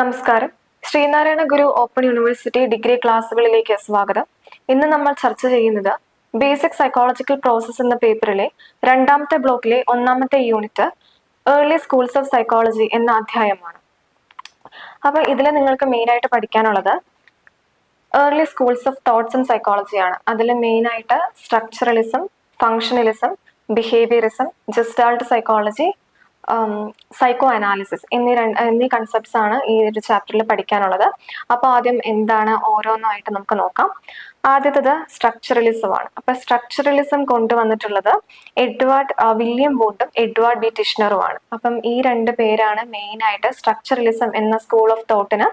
നമസ്കാരം. Sreenarayana Guru open university degree ക്ലാസ്സുകളിലേക്ക് സ്വാഗതം. ഇന്ന് നമ്മൾ ചർച്ച ചെയ്യുന്നത് ബേസിക് സൈക്കോളജിക്കൽ പ്രോസസ് എന്ന പേപ്പറിലെ രണ്ടാമത്തെ ബ്ലോക്കിലെ ഒന്നാമത്തെ unit early schools of psychology എന്ന അധ്യായമാണ്. അപ്പൊ ഇതിൽ നിങ്ങൾക്ക് മെയിനായിട്ട് പഠിക്കാനുള്ളത് early schools of thoughts and psychology ആണ്. അതിൽ മെയിനായിട്ട് structuralism functionalism behaviourism gestalt psychology psycho analysis എന്നീ രണ്ട് എന്നീ കൺസെപ്റ്റ്സ് ആണ് ഈ ഒരു ചാപ്റ്ററിൽ പഠിക്കാനുള്ളത്. അപ്പോൾ ആദ്യം എന്താണ് ഓരോന്നായിട്ട് നമുക്ക് നോക്കാം. ആദ്യത്തത് സ്ട്രക്ചറലിസം ആണ്. അപ്പൊ സ്ട്രക്ചറലിസം കൊണ്ടുവന്നിട്ടുള്ളത് എഡ്വാർഡ് വില്യം വൂണ്ടും എഡ്വാർഡ് ബി ടിഷ്ണറുമാണ് അപ്പം ഈ രണ്ട് പേരാണ് മെയിൻ ആയിട്ട് സ്ട്രക്ചറലിസം എന്ന സ്കൂൾ ഓഫ് തോട്ടിന്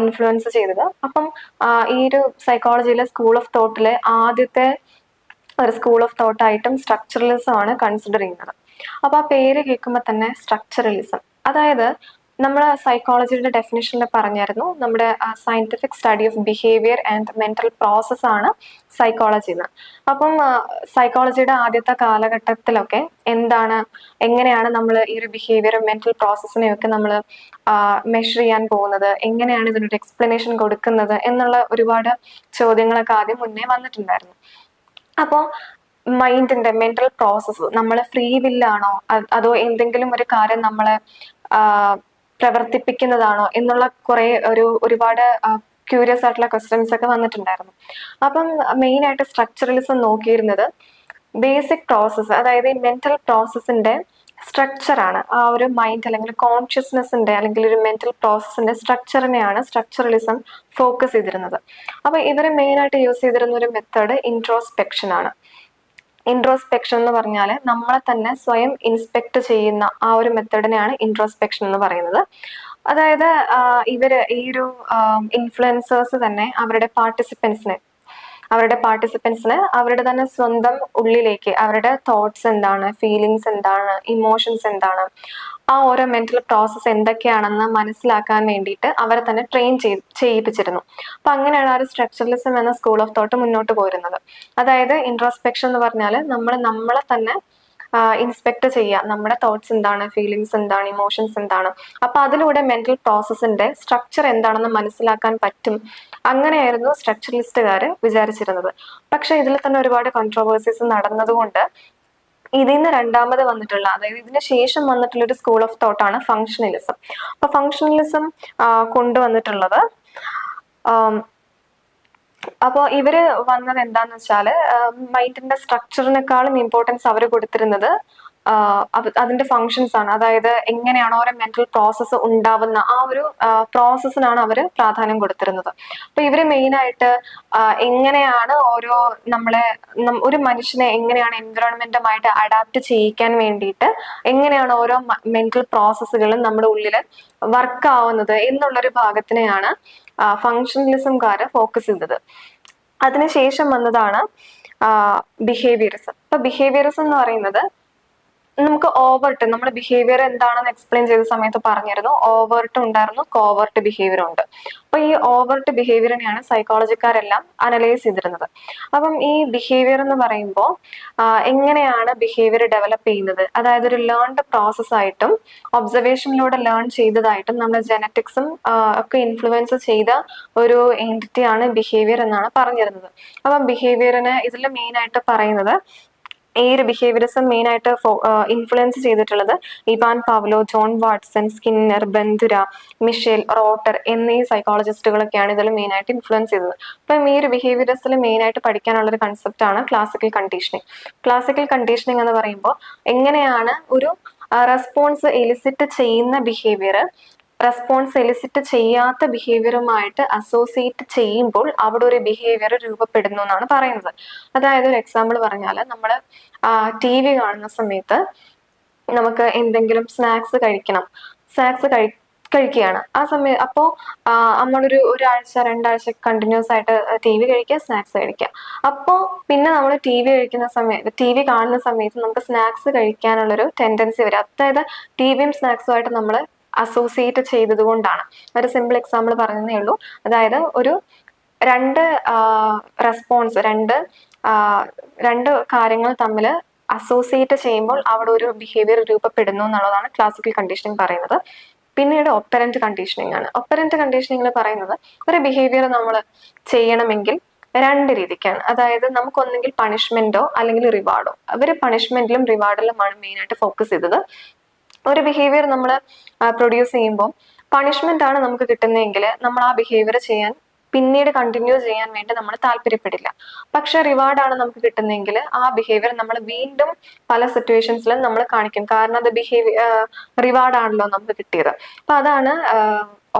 ഇൻഫ്ലുവൻസ് ചെയ്തത്. അപ്പം ഈ ഒരു സൈക്കോളജിയിലെ സ്കൂൾ ഓഫ് തോട്ടിലെ ആദ്യത്തെ ഒരു സ്കൂൾ ഓഫ് തോട്ടായിട്ടും സ്ട്രക്ചറലിസം ആണ് കൺസിഡർ ചെയ്യുന്നത്. അപ്പൊ ആ പേര് കേൾക്കുമ്പോൾ തന്നെ സ്ട്രക്ചറലിസം അതായത് നമ്മൾ സൈക്കോളജിയുടെ ഡെഫിനേഷനിൽ പറഞ്ഞായിരുന്നു നമ്മുടെ scientific study of behaviour and mental process ആണ് സൈക്കോളജി എന്ന് അപ്പം സൈക്കോളജിയുടെ ആദ്യത്തെ കാലഘട്ടത്തിലൊക്കെ എന്താണ് എങ്ങനെയാണ് നമ്മൾ ഈ ഒരു ബിഹേവിയറും മെന്റൽ പ്രോസസ്സിനെയൊക്കെ നമ്മൾ മെഷർ ചെയ്യാൻ പോകുന്നത് എങ്ങനെയാണ് ഇതിനൊരു എക്സ്പ്ലനേഷൻ കൊടുക്കുന്നത് എന്നുള്ള ഒരുപാട് ചോദ്യങ്ങളൊക്കെ ആദ്യം മുന്നേ വന്നിട്ടുണ്ടായിരുന്നു. അപ്പോൾ മൈൻഡിന്റെ മെന്റൽ പ്രോസസ്സ് നമ്മൾ ഫ്രീ വില്ലാണോ അതോ എന്തെങ്കിലും ഒരു കാര്യം നമ്മളെ പ്രവർത്തിപ്പിക്കുന്നതാണോ? എന്നുള്ള കുറെ ഒരു ഒരുപാട് ക്യൂരിയസ് ആയിട്ടുള്ള ക്വസ്റ്റ്യൻസ് ഒക്കെ വന്നിട്ടുണ്ടായിരുന്നു. അപ്പം മെയിൻ ആയിട്ട് സ്ട്രക്ചറലിസം നോക്കിയിരുന്നത് ബേസിക് പ്രോസസ്സ് അതായത് ഈ മെന്റൽ പ്രോസസ്സിന്റെ സ്ട്രക്ചറാണ് ആ ഒരു മൈൻഡ് അല്ലെങ്കിൽ കോൺഷ്യസ്നെസ്സിന്റെ അല്ലെങ്കിൽ ഒരു മെന്റൽ പ്രോസസ്സിന്റെ സ്ട്രക്ചറിനെയാണ് സ്ട്രക്ചറലിസം ഫോക്കസ് ചെയ്തിരുന്നത്. അപ്പൊ ഇവരെ മെയിൻ ആയിട്ട് യൂസ് ചെയ്തിരുന്ന ഒരു മെത്തേഡ് ഇൻട്രോസ്പെക്ഷൻ ആണ്. ഇൻട്രോസ്പെക്ഷൻ എന്ന് പറഞ്ഞാൽ നമ്മളെ തന്നെ സ്വയം ഇൻസ്പെക്ട് ചെയ്യുന്ന ആ ഒരു മെത്തേഡിനെയാണ് ഇൻട്രോസ്പെക്ഷൻ എന്ന് പറയുന്നത്. അതായത് ഇവർ ഈ ഒരു ഇൻഫ്ലുവൻസേഴ്സ് തന്നെ അവരുടെ പാർട്ടിസിപ്പൻസിനെ അവരുടെ പാർട്ടിസിപ്പൻസിന് അവരുടെ തന്നെ സ്വന്തം ഉള്ളിലേക്ക് അവരുടെ തോട്ട്സ് എന്താണ് ഫീലിങ്സ് എന്താണ് ഇമോഷൻസ് എന്താണ് ആ ഓരോ മെന്റൽ പ്രോസസ്സ് എന്തൊക്കെയാണെന്ന് മനസ്സിലാക്കാൻ വേണ്ടിയിട്ട് അവരെ തന്നെ ട്രെയിൻ ചെയ്ത് ചെയ്യിപ്പിച്ചിരുന്നു. അപ്പൊ അങ്ങനെയാണ് ആ ഒരു സ്ട്രക്ചറലിസം എന്ന സ്കൂൾ ഓഫ് തോട്ട് മുന്നോട്ട് പോരുന്നത് അതായത് ഇൻട്രോസ്പെക്ഷൻ എന്ന് പറഞ്ഞാൽ നമ്മൾ നമ്മളെ തന്നെ ഇൻസ്പെക്ട് ചെയ്യുക. നമ്മുടെ തോട്ട്സ് എന്താണ് ഫീലിങ്സ് എന്താണ് ഇമോഷൻസ് എന്താണ്. അപ്പൊ അതിലൂടെ മെന്റൽ പ്രോസസ്സിന്റെ സ്ട്രക്ചർ എന്താണെന്ന് മനസ്സിലാക്കാൻ പറ്റും. അങ്ങനെയായിരുന്നു സ്ട്രക്ചറലിസ്റ്റുകാർ വിചാരിച്ചിരുന്നത്. പക്ഷെ ഇതിൽ തന്നെ ഒരുപാട് കോൺട്രവേഴ്സീസ് നടന്നതുകൊണ്ട് ഇതിൽ നിന്ന് രണ്ടാമത് വന്നിട്ടുള്ള അതായത് ഇതിന് ശേഷം വന്നിട്ടുള്ള ഒരു സ്കൂൾ ഓഫ് തോട്ടാണ് ഫങ്ഷണലിസം അപ്പൊ ഫങ്ഷണലിസം കൊണ്ടുവന്നിട്ടുള്ളത്. അപ്പോൾ ഇവർ വന്നത് എന്താന്ന് വെച്ചാൽ മൈൻഡിന്റെ സ്ട്രക്ചറിനേക്കാളും ഇമ്പോർട്ടൻസ് അവർ കൊടുത്തിരുന്നത് അതിന്റെ ഫങ്ഷൻസ് ആണ്. അതായത് എങ്ങനെയാണ് ഓരോ മെന്റൽ പ്രോസസ്സ് ഉണ്ടാവുന്ന ആ ഒരു പ്രോസസ്സിനാണ് അവർ പ്രാധാന്യം കൊടുത്തിരുന്നത്. അപ്പൊ ഇവർ മെയിനായിട്ട് എങ്ങനെയാണ് ഓരോ നമ്മളെ ഒരു മനുഷ്യനെ എങ്ങനെയാണ് എൻവിറോൺമെന്റുമായിട്ട് അഡാപ്റ്റ് ചെയ്യിക്കാൻ വേണ്ടിയിട്ട് എങ്ങനെയാണ് ഓരോ മെന്റൽ പ്രോസസ്സുകളും നമ്മുടെ ഉള്ളിൽ വർക്ക് ആവുന്നത് എന്നുള്ളൊരു ഭാഗത്തിനെയാണ് ഫങ്ഷണലിസംകാർ ഫോക്കസ് ചെയ്തത്. അതിനുശേഷം വന്നതാണ് ബിഹേവിയറിസം ഇപ്പൊ ബിഹേവിയറിസം എന്ന് പറയുന്നത് നമുക്ക് ഓവർട്ട് നമ്മുടെ ബിഹേവിയർ എന്താണെന്ന് എക്സ്പ്ലെയിൻ ചെയ്ത സമയത്ത് പറഞ്ഞിരുന്നു. ഓവർട്ട് ഉണ്ടായിരുന്നു കോവർട്ട് ബിഹേവിയർ ഉണ്ട്. അപ്പൊ ഈ ഓവർട്ട് ബിഹേവിയറിനെയാണ് സൈക്കോളജിക്കാരെല്ലാം അനലൈസ് ചെയ്തിരുന്നത്. അപ്പം ഈ ബിഹേവിയർ എന്ന് പറയുമ്പോൾ എങ്ങനെയാണ് ബിഹേവിയർ ഡെവലപ്പ് ചെയ്യുന്നത്? അതായത് ഒരു ലേൺഡ് പ്രോസസ് ആയിട്ടും ഒബ്സർവേഷനിലൂടെ ലേൺ ചെയ്തതായിട്ടും നമ്മുടെ ജനറ്റിക്സും ഒക്കെ ഇൻഫ്ലുവൻസ് ചെയ്ത ഒരു എന്റിറ്റിയാണ് ബിഹേവിയർ എന്നാണ് പറഞ്ഞിരുന്നത്. അപ്പം ബിഹേവിയറിന് ഇതിൽ മെയിൻ ആയിട്ട് പറയുന്നത് ഈ ഒരു ബിഹേവിയറിസം മെയിൻ ആയിട്ട് ഇൻഫ്ലുവൻസ് ചെയ്തിട്ടുള്ളത് Ivan Pavlov John Watson Skinner Bandura Mischel Rotter എന്നീ സൈക്കോളജിസ്റ്റുകളൊക്കെയാണ് ഇതിൽ മെയിൻ ആയിട്ട് ഇൻഫ്ലുവൻസ് ചെയ്തത്. അപ്പം ഈ ഒരു ബിഹേവിയറിസത്തിൽ മെയിൻ ആയിട്ട് പഠിക്കാനുള്ള ഒരു കൺസെപ്റ്റാണ് ക്ലാസിക്കൽ കണ്ടീഷനിങ് ക്ലാസിക്കൽ കണ്ടീഷനിങ് എന്ന് പറയുമ്പോൾ എങ്ങനെയാണ് ഒരു റെസ്പോൺസ് എലിസിറ്റ് ചെയ്യുന്ന ബിഹേവിയർ റെസ്പോൺസ് എലിസിറ്റ് ചെയ്യാത്ത ബിഹേവിയറുമായിട്ട് അസോസിയേറ്റ് ചെയ്യുമ്പോൾ അവിടെ ഒരു ബിഹേവിയർ രൂപപ്പെടുന്നു എന്നാണ് പറയുന്നത്. അതായത് ഒരു എക്സാമ്പിൾ പറഞ്ഞാൽ നമ്മൾ ടി വി കാണുന്ന സമയത്ത് നമുക്ക് എന്തെങ്കിലും സ്നാക്സ് കഴിക്കണം. സ്നാക്സ് കഴി കഴിക്കുകയാണ്. ആ സമയം അപ്പോൾ നമ്മളൊരു ഒരാഴ്ച രണ്ടാഴ്ച കണ്ടിന്യൂസ് ആയിട്ട് ടി വി കഴിക്കുക സ്നാക്സ് കഴിക്കുക. അപ്പോൾ പിന്നെ നമ്മൾ ടി വി കഴിക്കുന്ന സമയത്ത് ടി വി കാണുന്ന സമയത്ത് നമുക്ക് സ്നാക്സ് കഴിക്കാനുള്ളൊരു ടെൻഡൻസി വരും. അതായത് ടി വിയും സ്നാക്സും ആയിട്ട് നമ്മൾ അസോസിയേറ്റ് ചെയ്തത് കൊണ്ടാണ് ഒരു സിമ്പിൾ എക്സാമ്പിൾ പറഞ്ഞതേ ഉള്ളൂ. അതായത് ഒരു രണ്ട് റെസ്പോൺസ് രണ്ട് രണ്ട് കാര്യങ്ങൾ തമ്മിൽ അസോസിയേറ്റ് ചെയ്യുമ്പോൾ അവിടെ ഒരു ബിഹേവിയർ രൂപപ്പെടുന്നു എന്നുള്ളതാണ് ക്ലാസിക്കൽ കണ്ടീഷനിങ് പറയുന്നത്. പിന്നീട് ഒപ്പറന്റ് കണ്ടീഷനിങ് ആണ്. ഒപ്പറന്റ് കണ്ടീഷനിങ്ങിൽ പറയുന്നത് ഒരു ബിഹേവിയർ നമ്മൾ ചെയ്യണമെങ്കിൽ രണ്ട് രീതിക്കാണ്. അതായത് നമുക്കൊന്നെങ്കിൽ പണിഷ്മെന്റോ അല്ലെങ്കിൽ റിവാർഡോ അവർ പണിഷ്മെന്റിലും റിവാർഡിലുമാണ് മെയിൻ ആയിട്ട് ഫോക്കസ് ചെയ്തത്. ഒരു ബിഹേവിയർ നമ്മൾ പ്രൊഡ്യൂസ് ചെയ്യുമ്പോൾ പണിഷ്മെന്റ് ആണ് നമുക്ക് കിട്ടുന്നതെങ്കിൽ നമ്മൾ ആ ബിഹേവിയർ ചെയ്യാൻ പിന്നീട് കണ്ടിന്യൂ ചെയ്യാൻ വേണ്ടി നമ്മൾ താല്പര്യപ്പെടില്ല. പക്ഷെ റിവാർഡാണ് നമുക്ക് കിട്ടുന്നതെങ്കിൽ ആ ബിഹേവിയർ നമ്മൾ വീണ്ടും പല സിറ്റുവേഷൻസിലും നമ്മൾ കാണിക്കും. കാരണം അത് ബിഹേവിയർ റിവാർഡാണല്ലോ നമുക്ക് കിട്ടിയത്. അപ്പൊ അതാണ്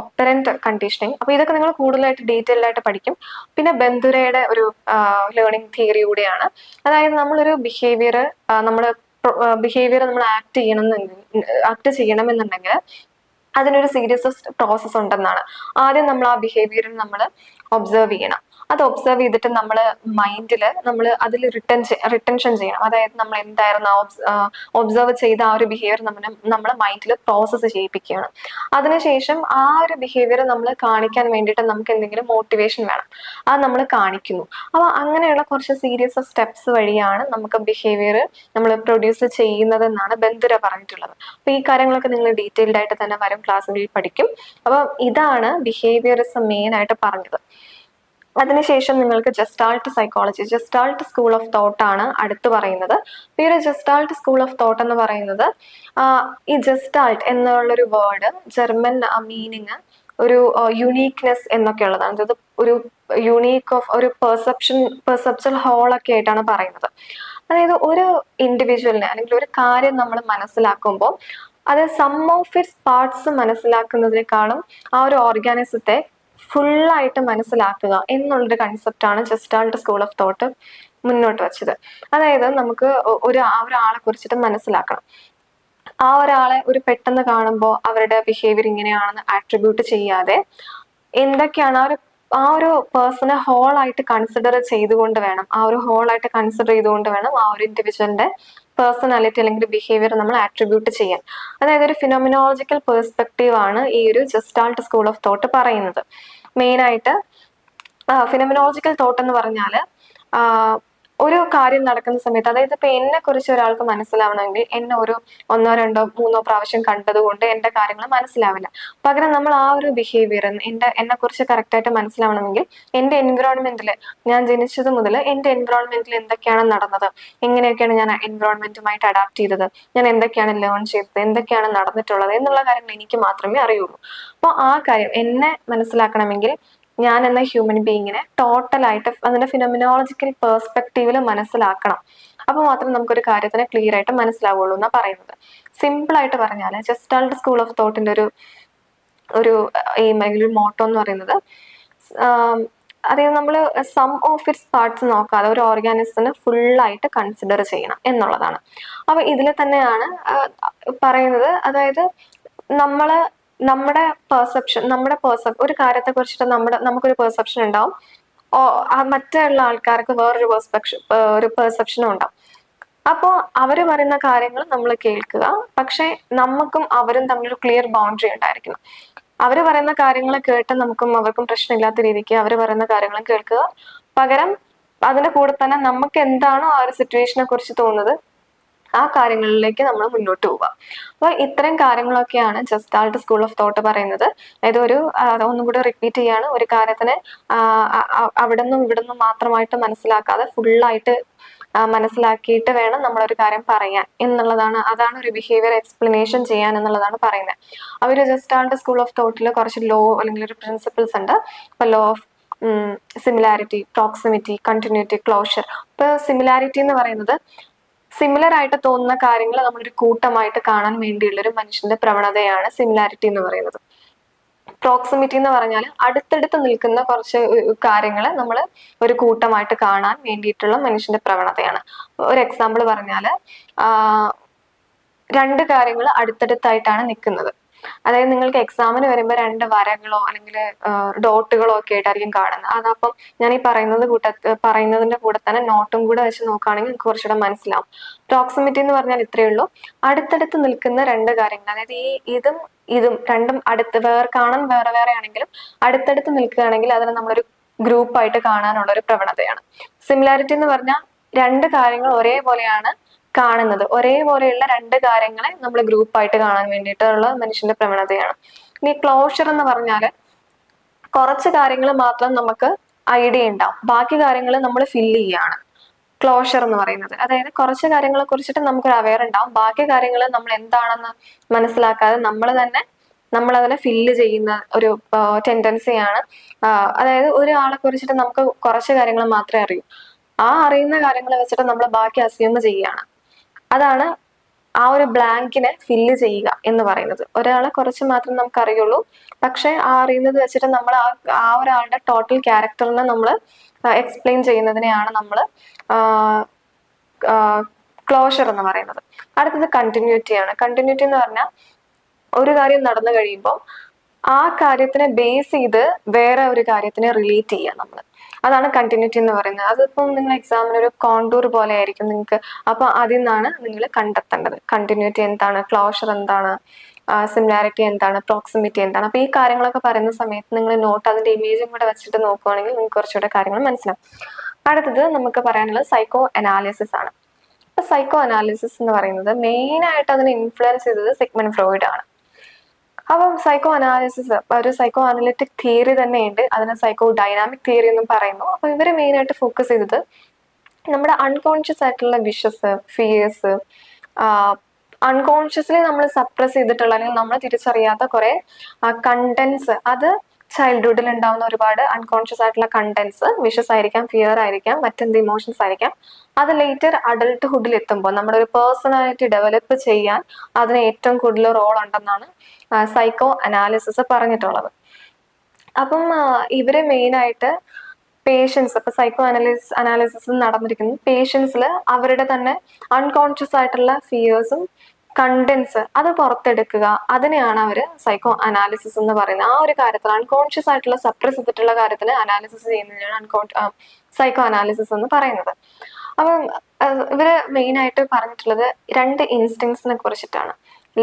ഒപ്പറന്റ് കണ്ടീഷനിങ് അപ്പൊ ഇതൊക്കെ നിങ്ങൾ കൂടുതലായിട്ട് ഡീറ്റെയിൽ ആയിട്ട് പഠിക്കും. പിന്നെ ബന്ധുരയുടെ ഒരു ലേണിംഗ് തിയറി കൂടിയാണ്. അതായത് നമ്മളൊരു ബിഹേവിയർ നമ്മൾ ബിഹേവിയർ നമ്മൾ ആക്ട് ചെയ്യണം ആക്ട് ചെയ്യണം എന്നുണ്ടെങ്കിൽ അതിനൊരു സീരിയസ് ഓഫ് പ്രോസസ് ഉണ്ടെന്നാണ്. ആദ്യം നമ്മൾ ആ ബിഹേവിയറിൽ നമ്മൾ ഒബ്സർവ് ചെയ്യണം. അത് ഒബ്സർവ് ചെയ്തിട്ട് നമ്മൾ മൈൻഡിൽ നമ്മൾ അതിൽ റിട്ടേൺ റിട്ടൻഷൻ ചെയ്യണം. അതായത് നമ്മൾ എന്തായിരുന്നു ഒബ്സർവ് ചെയ്ത ആ ഒരു ബിഹേവിയർ നമ്മൾ നമ്മുടെ മൈൻഡിൽ പ്രോസസ്സ് ചെയ്യിപ്പിക്കുകയാണ്. അതിനുശേഷം ആ ഒരു ബിഹേവിയർ നമ്മൾ കാണിക്കാൻ വേണ്ടിയിട്ട് നമുക്ക് എന്തെങ്കിലും മോട്ടിവേഷൻ വേണം. അത് നമ്മൾ കാണിക്കുന്നു. അപ്പോൾ അങ്ങനെയുള്ള കുറച്ച് സീരിയസ് ഓഫ് സ്റ്റെപ്സ് വഴിയാണ് നമുക്ക് ബിഹേവിയർ നമ്മൾ പ്രൊഡ്യൂസ് ചെയ്യുന്നതെന്നാണ് ബന്ധുര പറഞ്ഞിട്ടുള്ളത്. അപ്പോൾ ഈ കാര്യങ്ങളൊക്കെ നിങ്ങൾ ഡീറ്റെയിൽഡ് ആയിട്ട് തന്നെ വരും ക്ലാസ്സുകളിൽ പഠിക്കും. അപ്പം ഇതാണ് ബിഹേവിയറിസം മെയിൻ ആയിട്ട് പറഞ്ഞത്. അതിനുശേഷം നിങ്ങൾക്ക് gestalt psychology gestalt school of thought ആണ് അടുത്ത് പറയുന്നത്. ഒരു ജസ്റ്റാൾട്ട് സ്കൂൾ ഓഫ് തോട്ട് എന്ന് പറയുന്നത് ഈ ജസ്റ്റാൾട്ട് എന്നുള്ളൊരു വേർഡ് ജർമ്മൻ മീനിങ് ഒരു യുണീക്നെസ് എന്നൊക്കെ ഉള്ളതാണ് അതായത് ഒരു യുണീക്ക് ഓഫ് ഒരു പെർസെപ്ഷൻ പെർസെപ്ച്വൽ ഹോൾ ഒക്കെ ആയിട്ടാണ് പറയുന്നത്. അതായത് ഒരു ഇൻഡിവിജ്വലിനെ അല്ലെങ്കിൽ ഒരു കാര്യം നമ്മൾ മനസ്സിലാക്കുമ്പോൾ അത് സം ഓഫ് ഇറ്റ്സ് പാർട്സ് മനസ്സിലാക്കുന്നതിനേക്കാളും ആ ഒരു ഓർഗാനിസത്തെ ഫുള്ളായിട്ട് മനസ്സിലാക്കുക എന്നുള്ളൊരു കൺസെപ്റ്റാണ് ജസ്റ്റാൾട്ട് സ്കൂൾ ഓഫ് തോട്ട് മുന്നോട്ട് വെച്ചത്. അതായത് നമുക്ക് ഒരു ഒരാളെ കുറിച്ചിട്ട് മനസ്സിലാക്കണം. ആ ഒരാളെ ഒരു പെട്ടെന്ന് കാണുമ്പോൾ അവരുടെ ബിഹേവിയർ ഇങ്ങനെയാണെന്ന് ആട്രിബ്യൂട്ട് ചെയ്യാതെ എന്തൊക്കെയാണ് ആ ഒരു ആ ഒരു പേഴ്സണെ ഹോളായിട്ട് കൺസിഡർ ചെയ്തുകൊണ്ട് വേണം ആ ഒരു ഹോളായിട്ട് കൺസിഡർ ചെയ്തുകൊണ്ട് വേണം ആ ഒരു ഇൻഡിവിജ്വലിന്റെ പേഴ്സണാലിറ്റി അല്ലെങ്കിൽ ബിഹേവിയർ നമ്മൾ ആട്രിബ്യൂട്ട് ചെയ്യാൻ. അതായത് ഒരു ഫിനോമിനോളജിക്കൽ പേഴ്സ്പെക്റ്റീവ് ആണ് ഈ ഒരു ജസ്റ്റാൾട്ട് സ്കൂൾ ഓഫ് തോട്ട് പറയുന്നത്. മെയിനായിട്ട് ഫിനോമിനോളജിക്കൽ തോട്ട് എന്ന് പറഞ്ഞാൽ ഒരു കാര്യം നടക്കുന്ന സമയത്ത് അതായത് ഇപ്പൊ എന്നെ കുറിച്ച് ഒരാൾക്ക് മനസ്സിലാവണമെങ്കിൽ എന്നെ ഒരു ഒന്നോ രണ്ടോ മൂന്നോ പ്രാവശ്യം കണ്ടതുകൊണ്ട് എന്റെ കാര്യങ്ങൾ മനസ്സിലാവില്ല. പകരം നമ്മൾ ആ ഒരു ബിഹേവിയർ എന്റെ എന്നെ കുറിച്ച് കറക്റ്റായിട്ട് മനസ്സിലാവണമെങ്കിൽ എന്റെ എൻവിറോൺമെന്റിൽ ഞാൻ ജനിച്ചത് മുതൽ എന്റെ എൻവിറോൺമെന്റിൽ എന്തൊക്കെയാണ് നടന്നത്? എങ്ങനെയൊക്കെയാണ് ഞാൻ എൻവിറോൺമെന്റുമായിട്ട് അഡാപ്റ്റ് ചെയ്തത്? ഞാൻ എന്തൊക്കെയാണ് ലേൺ ചെയ്തത്? എന്തൊക്കെയാണ് നടന്നിട്ടുള്ളത്? എന്നുള്ള കാര്യങ്ങൾ എനിക്ക് മാത്രമേ അറിയുള്ളൂ. അപ്പോൾ ആ കാര്യം എന്നെ മനസ്സിലാക്കണമെങ്കിൽ ഞാൻ എന്ന ഹ്യൂമൻ ബീയിങ്ങിനെ ടോട്ടലായിട്ട് അതിന്റെ ഫിനോമിനോളജിക്കൽ പേഴ്സ്പെക്റ്റീവിൽ മനസ്സിലാക്കണം. അപ്പോൾ മാത്രം നമുക്കൊരു കാര്യത്തിനെ ക്ലിയർ ആയിട്ട് മനസ്സിലാവുള്ളൂ എന്നാണ് പറയുന്നത്. സിമ്പിൾ ആയിട്ട് പറഞ്ഞാൽ ജസ്റ്റാൾട്ട് സ്കൂൾ ഓഫ് തോട്ടിന്റെ ഒരു ഒരു എയിം അല്ലെങ്കിൽ മോട്ടോ എന്ന് പറയുന്നത് അതായത് നമ്മൾ സം ഓഫ് ഇറ്റ്സ് പാർട്സ് നോക്കാതെ ഒരു ഓർഗാനിസത്തിന് ഫുള്ളായിട്ട് കൺസിഡർ ചെയ്യണം എന്നുള്ളതാണ്. അപ്പോൾ ഇതിൽ തന്നെയാണ് പറയുന്നത്. അതായത് നമ്മൾ നമ്മുടെ പെർസെപ്ഷൻ നമ്മുടെ പെർസെപ്ഷൻ ഒരു കാര്യത്തെ കുറിച്ചിട്ട് നമ്മുടെ നമുക്കൊരു പെർസെപ്ഷൻ ഉണ്ടാവും. മറ്റുള്ള ആൾക്കാർക്ക് വേറൊരു പെർസെപ്ഷൻ ഒരു പെർസെപ്ഷനും ഉണ്ടാവും. അപ്പോൾ അവർ പറയുന്ന കാര്യങ്ങൾ നമ്മൾ കേൾക്കുക. പക്ഷെ നമുക്കും അവരും തമ്മിലൊരു ക്ലിയർ ബൗണ്ടറി ഉണ്ടായിരിക്കണം. അവർ പറയുന്ന കാര്യങ്ങൾ കേട്ട് നമുക്കും അവർക്കും പ്രശ്നമില്ലാത്ത രീതിക്ക് അവർ പറയുന്ന കാര്യങ്ങളും കേൾക്കുക. പകരം അതിന്റെ കൂടെ തന്നെ നമുക്ക് എന്താണോ ആ ഒരു സിറ്റുവേഷനെ കുറിച്ച് തോന്നുന്നത് ആ കാര്യങ്ങളിലേക്ക് നമ്മൾ മുന്നോട്ട് പോവുക. അപ്പോൾ ഇത്തരം കാര്യങ്ങളൊക്കെയാണ് ജസ്റ്റാൾട്ട് സ്കൂൾ ഓഫ് തോട്ട് പറയുന്നത്. അതായത് ഒരു ഒന്നും കൂടി റിപ്പീറ്റ് ചെയ്യാണ്. ഒരു കാര്യത്തിനെ അവിടെ നിന്നും ഇവിടെ നിന്നും മാത്രമായിട്ട് മനസ്സിലാക്കാതെ ഫുള്ളായിട്ട് മനസ്സിലാക്കിയിട്ട് വേണം നമ്മളൊരു കാര്യം പറയാൻ എന്നുള്ളതാണ്. അതാണ് ഒരു ബിഹേവിയർ എക്സ്പ്ലനേഷൻ ചെയ്യാൻ എന്നുള്ളതാണ് പറയുന്നത്. അവർ ജസ്റ്റ് ആളുടെ സ്കൂൾ ഓഫ് തോട്ടിൽ കുറച്ച് ലോ അല്ലെങ്കിൽ ഒരു പ്രിൻസിപ്പിൾസ് ഉണ്ട്. ഇപ്പൊ law of similarity proximity continuity closure ഇപ്പൊ സിമിലാരിറ്റി എന്ന് പറയുന്നത് സിമിലർ ആയിട്ട് തോന്നുന്ന കാര്യങ്ങൾ നമ്മളൊരു കൂട്ടമായിട്ട് കാണാൻ വേണ്ടിയുള്ള ഒരു മനുഷ്യന്റെ പ്രവണതയാണ് സിമിലാരിറ്റി എന്ന് പറയുന്നത്. പ്രോക്സിമിറ്റി എന്ന് പറഞ്ഞാൽ അടുത്തടുത്ത് നിൽക്കുന്ന കുറച്ച് കാര്യങ്ങൾ നമ്മൾ ഒരു കൂട്ടമായിട്ട് കാണാൻ വേണ്ടിയിട്ടുള്ള മനുഷ്യന്റെ പ്രവണതയാണ്. ഒരു എക്സാമ്പിൾ പറഞ്ഞാൽ രണ്ട് കാര്യങ്ങൾ അടുത്തടുത്തായിട്ടാണ് നിൽക്കുന്നത് അതായത് നിങ്ങൾക്ക് എക്സാമിന് വരുമ്പോൾ രണ്ട് വരകളോ അല്ലെങ്കിൽ ഡോട്ടുകളോ ഒക്കെ ആയിട്ടായിരിക്കും കാണുന്നത്. അതപ്പം ഞാൻ ഈ പറയുന്നത് കൂട്ട പറയുന്നതിന്റെ കൂടെ തന്നെ നോട്ടും കൂടെ വെച്ച് നോക്കുകയാണെങ്കിൽ നിങ്ങൾക്ക് കുറച്ചുകൂടെ മനസ്സിലാവും. പ്രോക്സിമിറ്റി എന്ന് പറഞ്ഞാൽ ഇത്രയേ ഉള്ളൂ. അടുത്തടുത്ത് നിൽക്കുന്ന രണ്ട് കാര്യങ്ങൾ അതായത് ഈ ഇതും ഇതും രണ്ടും അടുത്ത് വേറെ കാണാൻ വേറെ വേറെ ആണെങ്കിലും അടുത്തടുത്ത് നിൽക്കുകയാണെങ്കിൽ അതിനെ നമ്മളൊരു ഗ്രൂപ്പായിട്ട് കാണാനുള്ള ഒരു പ്രവണതയാണ്. സിമിലാരിറ്റി എന്ന് പറഞ്ഞാൽ രണ്ട് കാര്യങ്ങൾ ഒരേപോലെയാണ്. കാണുന്നത്. ഒരേപോലെയുള്ള രണ്ട് കാര്യങ്ങളെ നമ്മൾ ഗ്രൂപ്പായിട്ട് കാണാൻ വേണ്ടിയിട്ടുള്ള മനുഷ്യന്റെ പ്രവണതയാണ്. ഇനി ക്ലോഷർ എന്ന് പറഞ്ഞാൽ കുറച്ച് കാര്യങ്ങൾ മാത്രം നമുക്ക് ഐഡിയ ഉണ്ടാവും. ബാക്കി കാര്യങ്ങൾ നമ്മൾ ഫില്ല് ചെയ്യാണ്. ക്ലോഷർ എന്ന് പറയുന്നത്. അതായത് കുറച്ച് കാര്യങ്ങളെ കുറിച്ചിട്ട് നമുക്കൊരു അവയർ ഉണ്ടാവും. ബാക്കി കാര്യങ്ങൾ നമ്മൾ എന്താണെന്ന് മനസ്സിലാക്കാതെ നമ്മൾ തന്നെ നമ്മൾ അതിനെ ഫില്ല് ചെയ്യുന്ന ഒരു ടെൻഡൻസിയാണ് അതായത് ഒരാളെ കുറിച്ചിട്ട് നമുക്ക് കുറച്ച് കാര്യങ്ങൾ മാത്രമേ അറിയൂ. ആ അറിയുന്ന കാര്യങ്ങൾ വെച്ചിട്ട് നമ്മൾ ബാക്കി അസ്യൂം ചെയ്യുകയാണ്. അതാണ് ആ ഒരു ബ്ലാങ്കിനെ ഫില്ല് ചെയ്യുക എന്ന് പറയുന്നത്. ഒരാളെ കുറച്ച് മാത്രം നമുക്ക് അറിയുള്ളൂ പക്ഷെ ആ അറിയുന്നത് വെച്ചിട്ട് നമ്മൾ ആ ആ ഒരാളുടെ ടോട്ടൽ ക്യാരക്ടറിനെ നമ്മൾ എക്സ്പ്ലെയിൻ ചെയ്യുന്നതിനെയാണ് നമ്മൾ ക്ലോഷർ എന്ന് പറയുന്നത്. അടുത്തത് കണ്ടിന്യൂറ്റി ആണ്. കണ്ടിന്യൂറ്റി എന്ന് പറഞ്ഞാൽ ഒരു കാര്യം നടന്നു കഴിയുമ്പോൾ ആ കാര്യത്തിനെ ബേസ് ചെയ്ത് വേറെ ഒരു കാര്യത്തിനെ റിലേറ്റ് ചെയ്യുക നമ്മൾ അതാണ് കണ്ടിന്യൂറ്റി എന്ന് പറയുന്നത്. അതിപ്പം നിങ്ങൾ എക്സാമിന് ഒരു കോണ്ടൂർ പോലെ ആയിരിക്കും നിങ്ങൾക്ക്. അപ്പൊ അതിൽ നിന്നാണ് നിങ്ങൾ കണ്ടെത്തേണ്ടത്. കണ്ടിന്യൂറ്റി എന്താണ്? ക്ലോഷർ എന്താണ്? സിമിലാരിറ്റി എന്താണ്? പ്രോക്സിമിറ്റി എന്താണ്? അപ്പൊ ഈ കാര്യങ്ങളൊക്കെ പറയുന്ന സമയത്ത് നിങ്ങൾ നോട്ട് അതിന്റെ ഇമേജും കൂടെ വെച്ചിട്ട് നോക്കുവാണെങ്കിൽ നിങ്ങൾക്ക് കുറച്ചുകൂടെ കാര്യങ്ങൾ മനസ്സിലാവും. അടുത്തത് നമുക്ക് പറയാനുള്ളത് സൈക്കോ അനാലിസിസ് ആണ്. സൈക്കോ അനാലിസിസ് എന്ന് പറയുന്നത് മെയിൻ ആയിട്ട് അതിനെ ഇൻഫ്ലുവൻസ് ചെയ്തത് സെഗ്മെന്റ് ഫ്രോയിഡ് ആണ്. അപ്പം സൈക്കോ അനാലിസിസ് ഒരു സൈക്കോ അനലിറ്റിക് തിയറി തന്നെയുണ്ട്. അതിനെ സൈക്കോ ഡൈനാമിക് തിയറി എന്നും പറയുന്നു. അപ്പം ഇവർ മെയിനായിട്ട് ഫോക്കസ് ചെയ്തത് നമ്മുടെ അൺകോൺഷ്യസ് ആയിട്ടുള്ള വിഷസ് ഫിയേഴ്സ് അൺകോൺഷ്യസ്ലി നമ്മൾ സപ്രസ് ചെയ്തിട്ടുള്ള അല്ലെങ്കിൽ നമ്മൾ തിരിച്ചറിയാത്ത കുറെ കണ്ടൻസ് അത് ചൈൽഡ്ഹുഡിൽ ഉണ്ടാവുന്ന ഒരുപാട് അൺകോൺഷ്യസ് ആയിട്ടുള്ള കണ്ടന്റ്സ് വിഷസ് ആയിരിക്കാം ഫിയർ ആയിരിക്കാം മറ്റെന്ത് ഇമോഷൻസ് ആയിരിക്കാം. അത് ലേറ്റർ അഡൾട്ട്ഹുഡിൽ എത്തുമ്പോൾ നമ്മുടെ ഒരു പേഴ്സണാലിറ്റി ഡെവലപ്പ് ചെയ്യാൻ അതിന് ഏറ്റവും കൂടുതൽ റോൾ ഉണ്ടെന്നാണ് സൈക്കോ അനാലിസിസ് പറഞ്ഞിട്ടുള്ളത്. അപ്പം ഇവരെ മെയിനായിട്ട് പേഷ്യൻസ് ഇപ്പൊ സൈക്കോ അനാലിസ് അനാലിസിസ് നടന്നിരിക്കുന്നത് പേഷ്യൻസിൽ അവരുടെ തന്നെ അൺകോൺഷ്യസ് ആയിട്ടുള്ള ഫിയേഴ്സും കണ്ടൻസ് അത് പുറത്തെടുക്കുക. അതിനെയാണ് അവർ സൈക്കോ അനാലിസിസ് എന്ന് പറയുന്നത്. ആ ഒരു കാര്യത്തിൽ അൺകോൺഷ്യസ് ആയിട്ടുള്ള സപ്രസ് ചെയ്തിട്ടുള്ള കാര്യത്തിന് അനാലിസിസ് ചെയ്യുന്നതിനാണ് അൺകോൺ സൈക്കോ അനാലിസിസ് എന്ന് പറയുന്നത്. അപ്പം ഇവർ മെയിൻ ആയിട്ട് പറഞ്ഞിട്ടുള്ളത് രണ്ട് ഇൻസ്റ്റിങ്സിനെ കുറിച്ചിട്ടാണ്.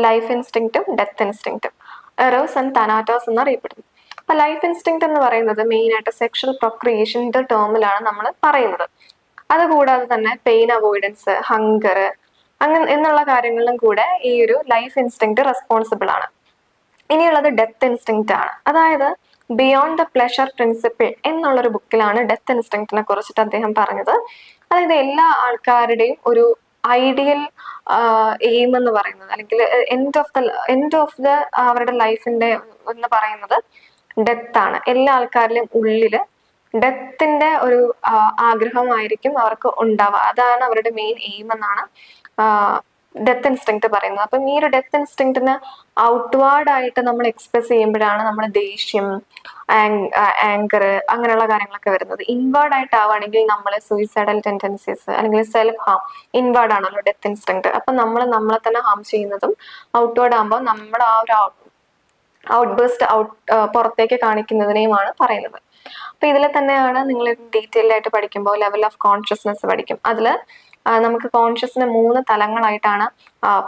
ലൈഫ് ഇൻസ്റ്റിങ്റ്റും ഡെത്ത് ഇൻസ്റ്റിങ്റ്റും എറോസ് ആൻഡ് തനാറ്റോസ് എന്ന് അറിയപ്പെടുന്നു അപ്പൊ ലൈഫ് ഇൻസ്റ്റിങ്ക്റ്റ് എന്ന് പറയുന്നത് മെയിൻ ആയിട്ട് സെക്ഷൽ പ്രൊക്രിയേഷന്റെ ടേമിലാണ് നമ്മൾ പറയുന്നത്. അതുകൂടാതെ തന്നെ പെയിൻ അവോയ്ഡൻസ് ഹങ്കർ അങ്ങനെ എന്നുള്ള കാര്യങ്ങളിലും കൂടെ ഈ ഒരു ലൈഫ് ഇൻസ്റ്റിങ്ക്റ്റ് റെസ്പോൺസിബിൾ ആണ്. ഇനിയുള്ളത് ഡെത്ത് ഇൻസ്റ്റിങ്ക്റ്റ് ആണ്. അതായത് ബിയോണ്ട് ദ പ്ലഷർ പ്രിൻസിപ്പിൾ എന്നുള്ളൊരു ബുക്കിലാണ് ഡെത്ത് ഇൻസ്റ്റിങ്ക്റ്റിനെ കുറിച്ചിട്ട് അദ്ദേഹം പറഞ്ഞത്. അതായത് എല്ലാ ആൾക്കാരുടെയും ഒരു ഐഡിയൽ എയിം എന്ന് പറയുന്നത് അല്ലെങ്കിൽ end of the end of the അവരുടെ ലൈഫിന്റെ എന്ന് പറയുന്നത് ഡെത്ത് ആണ്. എല്ലാ ആൾക്കാരിലും ഉള്ളിൽ ഡെത്തിന്റെ ഒരു ആഗ്രഹമായിരിക്കും അവർക്ക് ഉണ്ടാവുക. അതാണ് അവരുടെ മെയിൻ എയിം എന്നാണ് ഡെത്ത് ഇൻസ്റ്റിങ്ക്റ്റ് പറയുന്നത്. അപ്പം ഈ ഒരു ഡെത്ത് ഇൻസ്റ്റിങ്ക്റ്റിന് ഔട്ട്വേർഡ് ആയിട്ട് നമ്മൾ എക്സ്പ്രസ് ചെയ്യുമ്പോഴാണ് നമ്മൾ ദേഷ്യം ആങ്കർ അങ്ങനെയുള്ള കാര്യങ്ങളൊക്കെ വരുന്നത്. ഇൻവേർഡ് ആയിട്ട് ആവുകയാണെങ്കിൽ നമ്മൾ സൂയിസൈഡൽ ടെൻഡൻസീസ് അല്ലെങ്കിൽ സെൽഫ് ഹാം ഇൻവേർഡ് ആണല്ലോ ഡെത്ത് ഇൻസ്റ്റിങ്ക്റ്റ് അപ്പം നമ്മൾ നമ്മളെ തന്നെ ഹാം ചെയ്യുന്നതും ഔട്ട്വേർഡ് ആകുമ്പോൾ നമ്മൾ ആ ഒരു ഔട്ട് ബേസ്റ്റ് ഔട്ട് പുറത്തേക്ക് കാണിക്കുന്നതിനെയുമാണ് പറയുന്നത്. അപ്പൊ ഇതിൽ തന്നെയാണ് നിങ്ങൾ ഡീറ്റെയിൽ ആയിട്ട് പഠിക്കുമ്പോൾ ലെവൽ ഓഫ് കോൺഷ്യസ്നെസ് പഠിക്കും. അതിൽ നമുക്ക് കോൺഷ്യസിനെ മൂന്ന് തലങ്ങളായിട്ടാണ്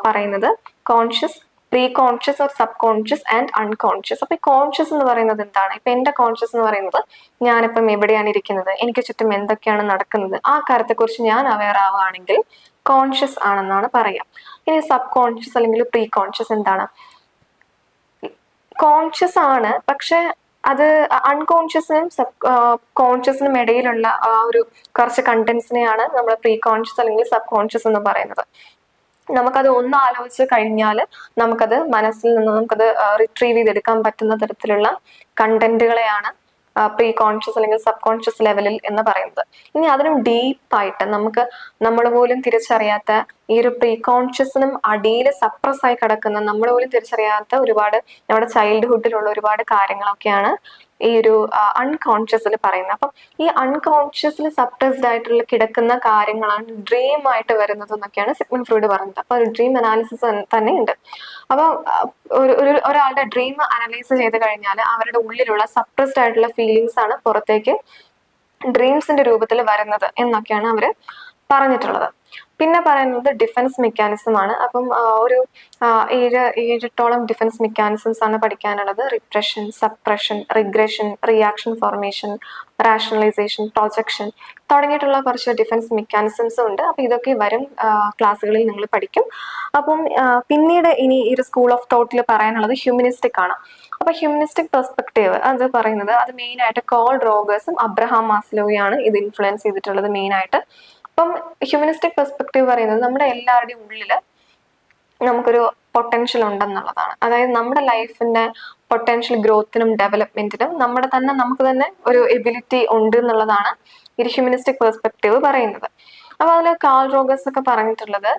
പറയുന്നത്. Conscious preconscious or subconscious and unconscious അപ്പൊ കോൺഷ്യസ് എന്ന് പറയുന്നത് എന്താണ്? ഇപ്പൊ എന്റെ കോൺഷ്യസ് എന്ന് പറയുന്നത് ഞാനിപ്പം എവിടെയാണ് ഇരിക്കുന്നത്? എനിക്ക് ചുറ്റും എന്തൊക്കെയാണ് നടക്കുന്നത്? ആ കാര്യത്തെക്കുറിച്ച് ഞാൻ അവെയർ ആവുകയാണെങ്കിൽ കോൺഷ്യസ് ആണെന്നാണ് പറയാം ഇനി സബ് കോൺഷ്യസ് അല്ലെങ്കിൽ പ്രീ കോൺഷ്യസ് എന്താണ്? കോൺഷ്യസ് ആണ് പക്ഷെ അത് അൺകോൺഷ്യസിനും സബ് കോൺഷ്യസിനും ഇടയിലുള്ള ആ ഒരു കുറച്ച് കണ്ടന്റ്സിനെയാണ് നമ്മൾ പ്രീ കോൺഷ്യസ് അല്ലെങ്കിൽ സബ് കോൺഷ്യസ് എന്ന് പറയുന്നത്. നമുക്കത് ഒന്ന് ആലോചിച്ച് കഴിഞ്ഞാൽ നമുക്കത് മനസ്സിൽ നിന്ന് നമുക്കത് റിട്രീവ് ചെയ്തെടുക്കാൻ പറ്റുന്ന തരത്തിലുള്ള കണ്ടന്റുകളെയാണ് പ്രീ കോൺഷ്യസ് അല്ലെങ്കിൽ സബ് കോൺഷ്യസ് ലെവലിൽ എന്ന് പറയുന്നത്. ഇനി അതിനും ഡീപ്പായിട്ട് നമുക്ക് നമ്മൾ പോലും തിരിച്ചറിയാത്ത ഈ ഒരു പ്രീ കോൺഷ്യസിനും അടിയിൽ സപ്രസ് ആയി കിടക്കുന്ന നമ്മൾ പോലും തിരിച്ചറിയാത്ത ഒരുപാട് നമ്മുടെ ചൈൽഡ്ഹുഡിലുള്ള ഒരുപാട് കാര്യങ്ങളൊക്കെയാണ് ഈ ഒരു അൺകോൺഷ്യസിൽ പറയുന്നത്. അപ്പം ഈ അൺകോൺഷ്യസിൽ സപ്രസ്ഡ് ആയിട്ടുള്ള കിടക്കുന്ന കാര്യങ്ങളാണ് ഡ്രീം ആയിട്ട് വരുന്നത് എന്നൊക്കെയാണ് സിഗ്മൻ ഫ്രൂഡ് പറഞ്ഞത്. അപ്പൊ ഒരു ഡ്രീം അനാലിസിസ് തന്നെ ഉണ്ട് അപ്പൊ ഒരു ഒരാളുടെ ഡ്രീം അനലൈസ് ചെയ്ത് കഴിഞ്ഞാൽ അവരുടെ ഉള്ളിലുള്ള സപ്രസ്ഡ് ആയിട്ടുള്ള ഫീലിങ്സ് ആണ് പുറത്തേക്ക് ഡ്രീംസിന്റെ രൂപത്തിൽ വരുന്നത് എന്നൊക്കെയാണ് അവർ പറഞ്ഞിട്ടുള്ളത്. പിന്നെ പറയുന്നത് ഡിഫൻസ് മെക്കാനിസം ആണ്. അപ്പം ഒരു ഏഴ് ഏഴെട്ടോളം ഡിഫൻസ് മെക്കാനിസംസ് ആണ് പഠിക്കാനുള്ളത്. Repression suppression regression reaction formation rationalisation projection തുടങ്ങിയിട്ടുള്ള കുറച്ച് ഡിഫൻസ് മെക്കാനിസംസ് ഉണ്ട്. അപ്പം ഇതൊക്കെ വരും ക്ലാസ്സുകളിൽ നിങ്ങൾ പഠിക്കും. അപ്പം പിന്നീട് ഇനി ഈ ഒരു സ്കൂൾ ഓഫ് തോട്ടിൽ പറയാനുള്ളത് ഹ്യൂമനിസ്റ്റിക് ആണ്. അപ്പൊ ഹ്യൂമനിസ്റ്റിക് പെർസ്പെക്റ്റീവ് അത് പറയുന്നത് അത് മെയിൻ ആയിട്ട് കോൾ റോഗേഴ്സും അബ്രഹാം മാസ്ലോയാണ് ഇത് ഇൻഫ്ലുവൻസ് ചെയ്തിട്ടുള്ളത് മെയിൻ ആയിട്ട്. അപ്പം ഹ്യൂമനിസ്റ്റിക് പെർസ്പെക്റ്റീവ് പറയുന്നത് നമ്മുടെ എല്ലാവരുടെയും ഉള്ളിൽ നമുക്കൊരു പൊട്ടൻഷ്യൽ ഉണ്ടെന്നുള്ളതാണ്. അതായത് നമ്മുടെ ലൈഫിന്റെ പൊട്ടൻഷ്യൽ ഗ്രോത്തിനും ഡെവലപ്മെന്റിനും നമ്മുടെ തന്നെ നമുക്ക് തന്നെ ഒരു എബിലിറ്റി ഉണ്ട് എന്നുള്ളതാണ് ഈ ഹ്യൂമനിസ്റ്റിക് പെർസ്പെക്റ്റീവ് പറയുന്നത്. അപ്പൊ അതിൽ കാൾ റോഗസ് ഒക്കെ പറഞ്ഞിട്ടുള്ളത്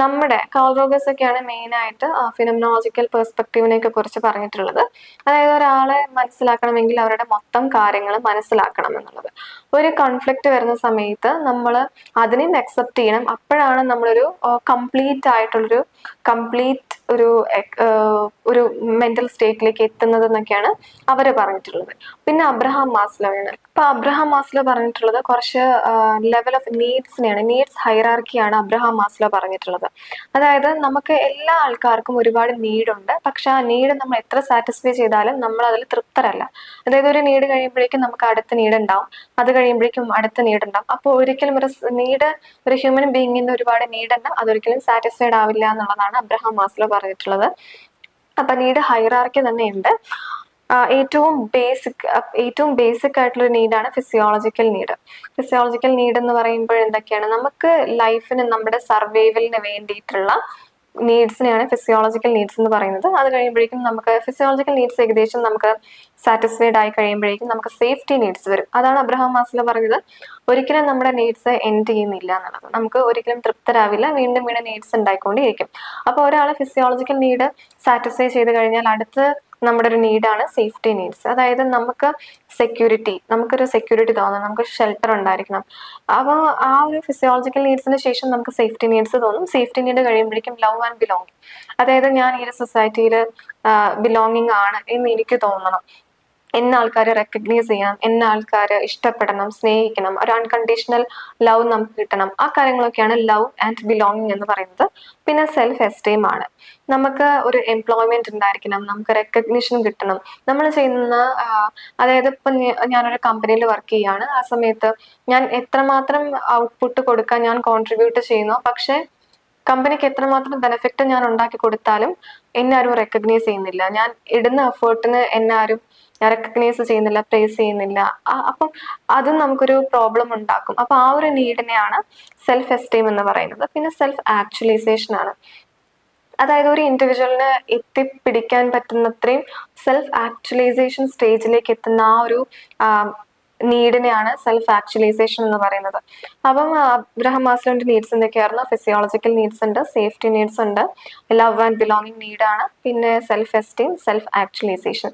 നമ്മുടെ കാൾ റോഗസ് ഒക്കെയാണ് മെയിൻ ആയിട്ട് ഫിനോമിനോളജിക്കൽ പെർസ്പെക്റ്റീവിനെ ഒക്കെ കുറിച്ച് പറഞ്ഞിട്ടുള്ളത്. അതായത് ഒരാളെ മനസ്സിലാക്കണമെങ്കിൽ അവരുടെ മൊത്തം കാര്യങ്ങൾ മനസ്സിലാക്കണം എന്നുള്ളത്. ഒരു കോൺഫ്ലിക്റ്റ് വരുന്ന സമയത്ത് നമ്മൾ അതിനെ അക്സെപ്റ്റ് ചെയ്യണം. അപ്പോഴാണ് നമ്മളൊരു കംപ്ലീറ്റ് ആയിട്ടുള്ളൊരു കംപ്ലീറ്റ് ഒരു ഒരു മെന്റൽ സ്റ്റേറ്റിലേക്ക് എത്തുന്നത് എന്നൊക്കെയാണ് അവർ പറഞ്ഞിട്ടുള്ളത്. പിന്നെ അബ്രഹാം മാസ്ലോയാണ് ഇപ്പൊ അബ്രഹാം മാസ്ലോ പറഞ്ഞിട്ടുള്ളത് കുറച്ച് ലെവൽ ഓഫ് നീഡ്സിനെയാണ് നീഡ്സ് ഹൈറാർക്കിയാണ് അബ്രഹാം മാസ്ലോ പറഞ്ഞിട്ടുള്ളത്. അതായത് നമുക്ക് എല്ലാ ആൾക്കാർക്കും ഒരുപാട് നീഡുണ്ട് പക്ഷെ ആ നീഡ് നമ്മൾ എത്ര സാറ്റിസ്ഫൈ ചെയ്താലും നമ്മൾ അതിൽ തൃപ്തരല്ല. അതായത് ഒരു നീഡ് കഴിയുമ്പോഴേക്കും നമുക്ക് അടുത്ത നീഡ് ഉണ്ടാവും. അത് കഴിയുമ്പോഴേക്കും അടുത്ത നീഡ് ഉണ്ടാവും. അപ്പോൾ ഒരിക്കലും ഒരു നീഡ് ഒരു ഹ്യൂമൻ ബീയിങ്ങിന്റെ ഒരുപാട് നീഡ് ഉണ്ട് അതൊരിക്കലും സാറ്റിസ്ഫൈഡ് ആവില്ല എന്നുള്ളതാണ് അബ്രഹാം മാസ്ലോ പറഞ്ഞിട്ടുള്ളത്. അപ്പൊ നീഡ് ഹൈറാർക്കി തന്നെയുണ്ട്. ഏറ്റവും ബേസിക് ഏറ്റവും ബേസിക് ആയിട്ടുള്ള നീഡാണ് ഫിസിയോളജിക്കൽ നീഡ് ഫിസിയോളജിക്കൽ നീഡ് എന്ന് പറയുമ്പോൾ എന്തൊക്കെയാണ്? നമുക്ക് ലൈഫിന് നമ്മുടെ സർവൈവലിന് വേണ്ടിയിട്ടുള്ള നീഡ്സിനെയാണ് ഫിസിയോളജിക്കൽ നീഡ്സ് എന്ന് പറയുന്നത്. അത് കഴിയുമ്പോഴേക്കും നമുക്ക് ഫിസിയോളജിക്കൽ നീഡ്സ് ഏകദേശം നമുക്ക് സാറ്റിസ്ഫൈഡ് ആയി കഴിയുമ്പോഴേക്കും നമുക്ക് സേഫ്റ്റി നീഡ്സ് വരും. അതാണ് അബ്രഹാം മാസ്ലോ പറഞ്ഞത്. ഒരിക്കലും നമ്മുടെ നീഡ്സ് എൻഡ് ചെയ്യുന്നില്ല എന്നുള്ളത്. നമുക്ക് ഒരിക്കലും തൃപ്തരാവില്ല. വീണ്ടും വീണ്ടും നീഡ്സ് ഉണ്ടായിക്കൊണ്ടേയിരിക്കും. അപ്പോൾ ഒരാൾ ഫിസിയോളജിക്കൽ നീഡ് സാറ്റിസ്ഫൈ ചെയ്ത് കഴിഞ്ഞാൽ അടുത്ത് നമ്മുടെ ഒരു നീഡാണ് സേഫ്റ്റി നീഡ്സ് അതായത് നമുക്ക് സെക്യൂരിറ്റി നമുക്കൊരു സെക്യൂരിറ്റി തോന്നണം നമുക്ക് ഷെൽട്ടർ ഉണ്ടായിരിക്കണം. അപ്പോൾ ആ ഒരു ഫിസിയോളജിക്കൽ നീഡ്സിന് ശേഷം നമുക്ക് സേഫ്റ്റി നീഡ്സ് തോന്നും. സേഫ്റ്റി നീഡ് കഴിയുമ്പോഴേക്കും ലവ് ആൻഡ് ബിലോങ്ങിങ് അതായത് ഞാൻ ഈ ഒരു സൊസൈറ്റിയിൽ ബിലോങ്ങിങ് ആണ് എന്ന് എനിക്ക് തോന്നണം. എന്നെ ആൾക്കാരെ റെക്കഗ്നൈസ് ചെയ്യണം എന്ന ആൾക്കാരെ ഇഷ്ടപ്പെടണം സ്നേഹിക്കണം ഒരു അൺകണ്ടീഷണൽ ലവ് നമുക്ക് കിട്ടണം. ആ കാര്യങ്ങളൊക്കെയാണ് ലവ് ആൻഡ് ബിലോങ്ങിങ് എന്ന് പറയുന്നത്. പിന്നെ സെൽഫ് എസ്റ്റീം ആണ്. നമുക്ക് ഒരു എംപ്ലോയ്മെന്റ് ഉണ്ടായിരിക്കണം നമുക്ക് റെക്കഗ്നിഷൻ കിട്ടണം. നമ്മൾ ചെയ്യുന്ന അതായത് ഇപ്പം ഞാനൊരു കമ്പനിയിൽ വർക്ക് ചെയ്യാണ്. ആ സമയത്ത് ഞാൻ എത്രമാത്രം ഔട്ട്പുട്ട് കൊടുക്കാൻ ഞാൻ കോൺട്രിബ്യൂട്ട് ചെയ്യുന്നു പക്ഷേ കമ്പനിക്ക് എത്രമാത്രം ബെനഫിറ്റ് ഞാൻ ഉണ്ടാക്കി കൊടുത്താലും എന്നെ ആരും റെക്കഗ്നൈസ് ചെയ്യുന്നില്ല. ഞാൻ ഇടുന്ന എഫേർട്ടിന് എന്നെ ആരും റെക്കഗ്നൈസ് ചെയ്യുന്നില്ല പ്രേസ് ചെയ്യുന്നില്ല. അപ്പം അതും നമുക്കൊരു പ്രോബ്ലം ഉണ്ടാക്കും. അപ്പൊ ആ ഒരു നീഡിനെയാണ് സെൽഫ് എസ്റ്റീം എന്ന് പറയുന്നത്. പിന്നെ സെൽഫ് ആക്ച്വലൈസേഷൻ ആണ്. അതായത് ഒരു ഇൻഡിവിജ്വലിന് എത്തിപ്പിടിക്കാൻ പറ്റുന്നത്രയും സെൽഫ് ആക്ച്വലൈസേഷൻ സ്റ്റേജിലേക്ക് എത്തുന്ന ആ ഒരു നീഡിനെയാണ് സെൽഫ് ആക്ച്വലൈസേഷൻ എന്ന് പറയുന്നത്. അപ്പം അബ്രഹാം മാസ്ലോന്റെ നീഡ്സ് എന്തൊക്കെയായിരുന്നു? ഫിസിയോളജിക്കൽ നീഡ്സ് ഉണ്ട് സേഫ്റ്റി നീഡ്സ് ഉണ്ട് ലവ് ആൻഡ് ബിലോങ്ങിങ് നീഡാണ് പിന്നെ സെൽഫ് എസ്റ്റീം സെൽഫ് ആക്ച്വലൈസേഷൻ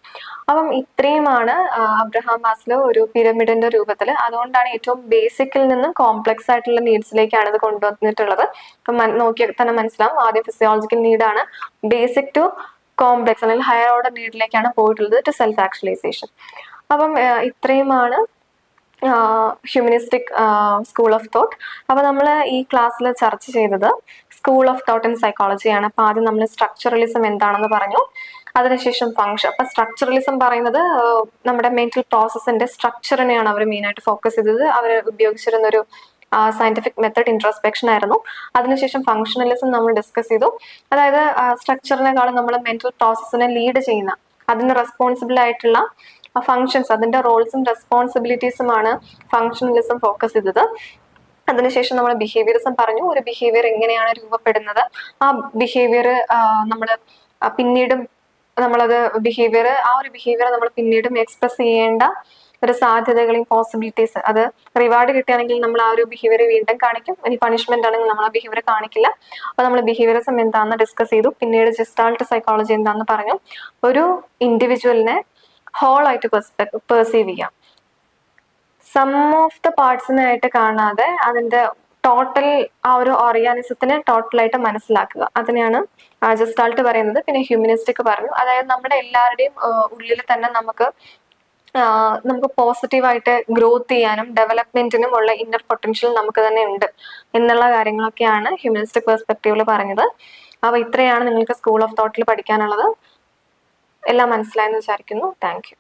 അപ്പം ഇത്രയുമാണ് അബ്രഹാം മാസ്ലോ ഒരു പിരമിഡിന്റെ രൂപത്തിൽ അതുകൊണ്ടാണ് ഏറ്റവും ബേസിക്കിൽ നിന്നും കോംപ്ലക്സ് ആയിട്ടുള്ള നീഡ്സിലേക്കാണ് ഇത് കൊണ്ടുവന്നിട്ടുള്ളത്. അപ്പം നോക്കിയാൽ തന്നെ മനസ്സിലാവും ആദ്യം ഫിസിയോളജിക്കൽ നീഡാണ് ബേസിക് ടു കോംപ്ലക്സ് അല്ലെങ്കിൽ ഹയർ ഓർഡർ നീഡിലേക്കാണ് പോയിട്ടുള്ളത് ടു സെൽഫ് ആക്ച്വലൈസേഷൻ അപ്പം ഇത്രയുമാണ് ഹ്യൂമനിസ്റ്റിക് സ്കൂൾ ഓഫ് തോട്ട് അപ്പോൾ നമ്മൾ ഈ ക്ലാസ്സിൽ ചർച്ച ചെയ്തത് സ്കൂൾ ഓഫ് തോട്ട് ആൻഡ് സൈക്കോളജിയാണ് അപ്പോൾ ആദ്യം നമ്മൾ സ്ട്രക്ചറലിസം എന്താണെന്ന് പറഞ്ഞു. അതിനുശേഷം ഫംഗ്ഷൻ അപ്പോൾ സ്ട്രക്ചറലിസം പറയുന്നത് നമ്മുടെ മെന്റൽ പ്രോസസ്സിന്റെ സ്ട്രക്ചറിനെയാണ് അവർ മെയിനായിട്ട് ഫോക്കസ് ചെയ്തത്. അവർ ഉപയോഗിച്ചിരുന്ന ഒരു സയന്റിഫിക് മെത്തേഡ് ഇൻട്രോസ്പെക്ഷൻ ആയിരുന്നു. അതിനുശേഷം ഫങ്ഷണലിസം നമ്മൾ ഡിസ്കസ് ചെയ്തു. അതായത് സ്ട്രക്ചറിനെക്കാളും നമ്മൾ മെന്റൽ പ്രോസസ്സിനെ ലീഡ് ചെയ്യുന്ന അതിന് റെസ്പോൺസിബിൾ ആയിട്ടുള്ള ഫങ്ഷൻസ് അതിന്റെ റോൾസും റെസ്പോൺസിബിലിറ്റീസുമാണ് ഫങ്ഷണലിസം ഫോക്കസ് ചെയ്തത്. അതിനുശേഷം നമ്മൾ ബിഹേവിയറിസം പറഞ്ഞു. ഒരു ബിഹേവിയർ എങ്ങനെയാണ് രൂപപ്പെടുന്നത്? ആ ബിഹേവിയർ നമ്മൾ പിന്നീടും നമ്മളത് ബിഹേവിയർ ആ ഒരു ബിഹേവിയർ നമ്മൾ പിന്നീടും എക്സ്പ്രസ് ചെയ്യേണ്ട ഒരു സാധ്യതകളെയും പോസിബിലിറ്റീസ് അത് റിവാർഡ് കിട്ടുകയാണെങ്കിൽ നമ്മൾ ആ ഒരു ബിഹേവിയർ വീണ്ടും കാണിക്കും. ഇനി പണിഷ്മെന്റ് ആണെങ്കിൽ നമ്മൾ ആ ബിഹേവിയർ കാണിക്കില്ല. അപ്പോൾ നമ്മൾ ബിഹേവിയറിസം എന്താണെന്ന് ഡിസ്കസ് ചെയ്തു. പിന്നീട് ജെസ്റ്റാൾട്ട് സൈക്കോളജി എന്താണെന്ന് പറഞ്ഞു. ഒരു ഇൻഡിവിജ്വലിനെ ഹോൾ ആയിട്ട് പെർസീവ് ചെയ്യാം. സം ഓഫ് ദ പാർട്സിനായിട്ട് കാണാതെ അതിന്റെ ടോട്ടൽ ആ ഒരു ഓർഗാനിസത്തിനെ ടോട്ടലായിട്ട് മനസ്സിലാക്കുക. അതിനെയാണ് ജസ്റ്റാൾട്ട് പറയുന്നത്. പിന്നെ ഹ്യൂമനിസ്റ്റിക് പറഞ്ഞു. അതായത് നമ്മുടെ എല്ലാവരുടെയും ഉള്ളിൽ തന്നെ നമുക്ക് നമുക്ക് പോസിറ്റീവായിട്ട് ഗ്രോത്ത് ചെയ്യാനും ഡെവലപ്മെന്റിനും ഉള്ള ഇന്നർ പൊട്ടൻഷ്യൽ നമുക്ക് തന്നെ ഉണ്ട് എന്നുള്ള കാര്യങ്ങളൊക്കെയാണ് ഹ്യൂമനിസ്റ്റിക് പെർസ്പെക്റ്റീവിൽ പറഞ്ഞത്. അപ്പോൾ ഇത്രയാണ് നിങ്ങൾക്ക് സ്കൂൾ ഓഫ് തോട്ടിൽ പഠിക്കാനുള്ളത്. എല്ലാം മനസ്സിലായെന്ന് വിചാരിക്കുന്നു. താങ്ക്